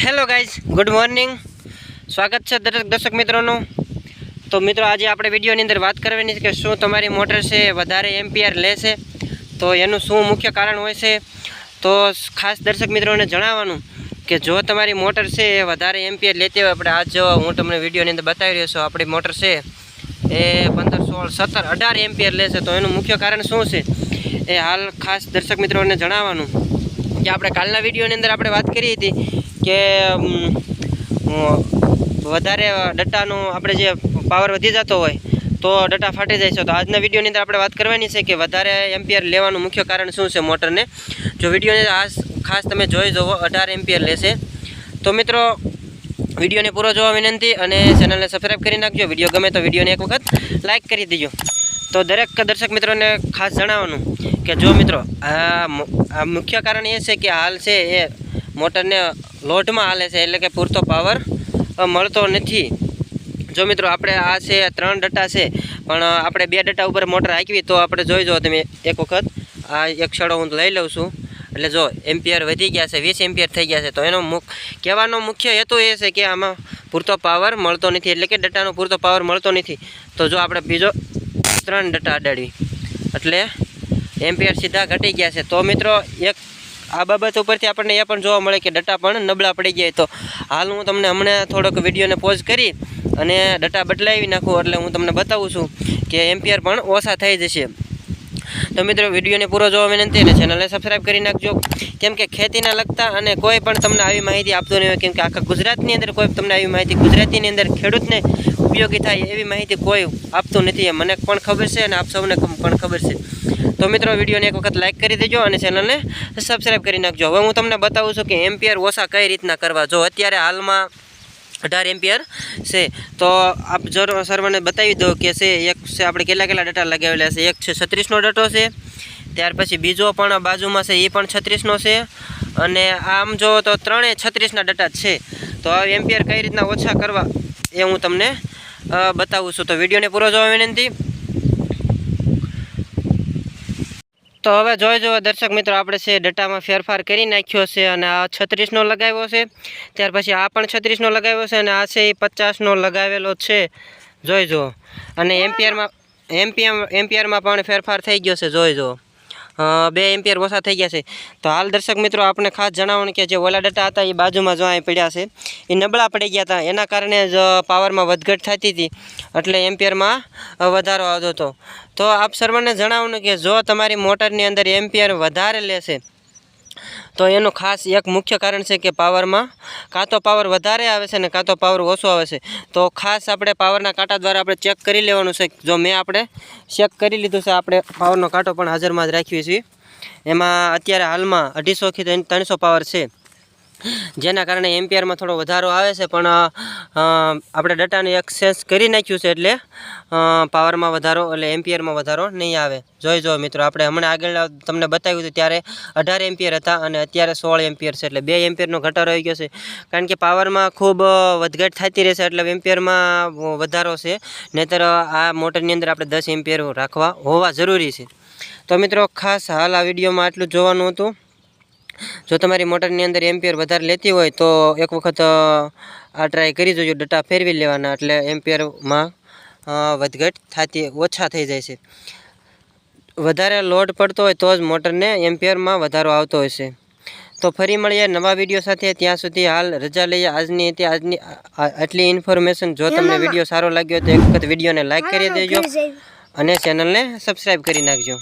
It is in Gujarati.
હેલો ગાઈઝ ગુડ મોર્નિંગ સ્વાગત છે દરેક દર્શક મિત્રોનું. તો મિત્રો, આજે આપણે વિડીયોની અંદર વાત કરવાની છે કે શું તમારી મોટર છે, વધારે એમ્પિયર લેશે તો એનું શું મુખ્ય કારણ હોય છે? તો ખાસ દર્શક મિત્રોને જણાવવાનું કે જો તમારી મોટર છે, એ વધારે એમ્પિયર લેતી હોય, આપણે આજ હું તમને વિડીયોની અંદર બતાવી રહ્યો છું, આપણી મોટર છે, એ પંદર, સોળ, સત્તર, અઢાર એમ્પિયર લેશે તો એનું મુખ્ય કારણ શું છે? એ હાલ ખાસ દર્શક મિત્રોને જણાવવાનું કે આપણે કાલના વિડીયોની અંદર આપણે વાત કરી હતી કે વધારે ડટ્ટાનું આપણે જે પાવર વધી જતો હોય, તો ડટ્ટા ફાટી જાય છે. તો આજના વિડીયોની અંદર આપણે વાત કરવાની છે કે વધારે એમ્પિયર લેવાનું મુખ્ય કારણ શું છે મોટરને? જો વિડીયોને આ ખાસ તમે જોઈ જુઓ અઢાર એમ્પિયર લેશે. તો મિત્રો, વિડીયોને પૂરો જોવા વિનંતી અને ચેનલને સબસ્ક્રાઈબ કરી નાખજો. વીડિયો ગમે તો વિડીયોને એક વખત લાઇક કરી દેજો. તો દરેક દર્શક મિત્રોને ખાસ જણાવવાનું કે જો મિત્રો આ મુખ્ય કારણ એ છે કે હાલ છે એ મોટરને લોડમાં હાલે છે, એટલે કે પૂરતો પાવર મળતો નથી. જો મિત્રો, આપણે આ છે, ત્રણ ડટા છે, પણ આપણે બે ડટ્ટા ઉપર મોટર હાંકવી, તો આપણે જોઈ જો તમે એક વખત. આ એક છડો હું લઈ લઉં છું. એટલે જો, એમ્પિયર વધી ગયા છે, વીસ એમ્પિયર થઈ ગયા છે, તો એનો મુખ, કહેવાનો મુખ્ય હેતુ એ છે કે આમાં પૂરતો પાવર મળતો નથી, એટલે કે ડટ્ટાનો પૂરતો પાવર મળતો નથી. તો જો આપણે બીજો ત્રણ ડટ્ટા અડાડવી. એટલે એમ્પિયર સીધા ઘટી ગયા છે. તો મિત્રો, એક આ બાબત ઉપરથી આપણને એ પણ જોવા મળે કે ડટા પણ નબળા પડી ગયા તો. હાલ હું તમને હમણાં થોડોક વિડીયોને પોઝ કરી અને ડટા બદલાવી નાખું એટલે હું તમને બતાવું છું કે એમ્પિયર પણ ઓછા થઈ જશે. તો મિત્રો વિડીયોને પૂરો જોવા વિનંતી અને ચેનલને સબસ્ક્રાઈબ કરી નાખજો. કેમ કે ખેતીના લગતા અને કોઈ પણ તમને આવી માહિતી આપતો નહીં હોય, કેમ કે આખા ગુજરાતની અંદર કોઈ તમને આવી માહિતી ગુજરાતીની અંદર ખેડૂતને ઉપયોગી થાય એવી માહિતી કોઈ આપતું નથી એ મને પણ ખબર છે અને આપ સૌને પણ ખબર છે. તો મિત્રો, વિડીયોને એક વખત લાઇક કરી દેજો અને ચેનલને સબસ્ક્રાઈબ કરી નાખજો. હવે હું તમને બતાવું છું કે એમ્પિયર ઓછા કઈ રીતના કરવા. જો અત્યારે હાલમાં અઢાર એમ્પિયર છે, તો આપ જો સર્વને બતાવી દો કે છે, એક છે આપણે કેટલા કેટલા ડેટા લગાવેલા છે. એક છે છત્રીસનો ડેટો છે, ત્યાર પછી બીજો પણ બાજુમાં છે, એ પણ છત્રીસનો છે. અને આમ જો તો ત્રણેય છત્રીસના ડટા છે. તો એમ્પિયર કઈ રીતના ઓછા કરવા એ હું તમને બતાવું છું. તો વિડીયોને પૂરો જોવા વિનંતી. તો હવે જોઈ જુઓ દર્શક મિત્રો, આપણે છે ડેટામાં ફેરફાર કરી નાખ્યો છે અને આ છત્રીસનો લગાવ્યો છે. ત્યાર પછી આ પણ છત્રીસનો લગાવ્યો છે અને આ છે એ પચાસનો લગાવેલો છે. જોઈ જુઓ. અને એમ્પિયરમાં એમપીએમ એમ્પિયરમાં પણ ફેરફાર થઈ ગયો છે. જોઈ જુઓ. બે એમ્પિયર ઓછા થઈ ગયા છે. તો હાલ દર્શક મિત્રો આપણે ખાસ જણાવવાનું કે જે ઓલા ડટા હતા એ બાજુમાં જો અહીં પડ્યા છે. એ નબળા પડી ગયા હતા. એના કારણે જ પાવરમાં વધઘટ થતી હતી. એટલે એમ્પિયરમાં વધારો આવતો હતો. તો આપ સર્વને જણાવવાનું કે જો તમારી મોટરની અંદર એમ્પિયર વધારે લેશે તો એનું ખાસ એક મુખ્ય કારણ છે કે પાવરમાં કાં તો પાવર વધારે આવે છે ને કાં તો પાવર ઓછો આવે છે. તો ખાસ આપણે પાવરના કાંટા દ્વારા આપણે ચેક કરી લેવાનું છે. જો મેં આપણે ચેક કરી લીધું છે, આપણે પાવરનો કાંટો પણ હાજરમાં જ રાખીએ છીએ એમાં અત્યારે હાલમાં અઢીસોથી ત્રણસો પાવર છે. જેના કારણે એમ્પિયરમાં થોડો વધારો આવે છે, પણ આપણે ડેટાને એક્સચેન્જ કરી નાખ્યું છે એટલે પાવરમાં વધારો એટલે એમ્પિયરમાં વધારો નહીં આવે. જોઈ જો મિત્રો, આપણે હમણાં આગળ તમને બતાવ્યું હતું, ત્યારે અઢાર એમ્પિયર હતા અને અત્યારે સોળ એમ્પિયર છે, એટલે બે એમ્પિયરનો ઘટાડો આવી ગયો છે. કારણ કે પાવરમાં ખૂબ વધઘટ થતી રહેશે, એટલે એમ્પિયરમાં વધારો છે. નહીંતર આ મોટરની અંદર આપણે દસ એમ્પિયર રાખવા હોવા જરૂરી છે. તો મિત્રો, ખાસ હાલ આ વિડીયોમાં આટલું જોવાનું હતું. જો તમારી મોટરની અંદર એમ્પિયર વધારે લેતી હોય તો એક વખત આ ટ્રાય કરી જોજો. ડટા ફેરવી લેવાના એટલે એમ્પિયરમાં વધઘટ થતી ઓછા થઈ જાય છે. વધારે લોડ પડતો હોય તો જ મોટરને એમ્પિયરમાં વધારો આવતો હોય છે. તો ફરી મળીએ નવા વીડિયો સાથે. ત્યાં સુધી હાલ રજા લઈએ. આજની હતી આજની આટલી ઇન્ફોર્મેશન જો તમને વીડિયો સારો લાગ્યો તો એક વખત વિડીયોને લાઈક કરી દેજો અને ચેનલને સબસ્ક્રાઈબ કરી નાખજો.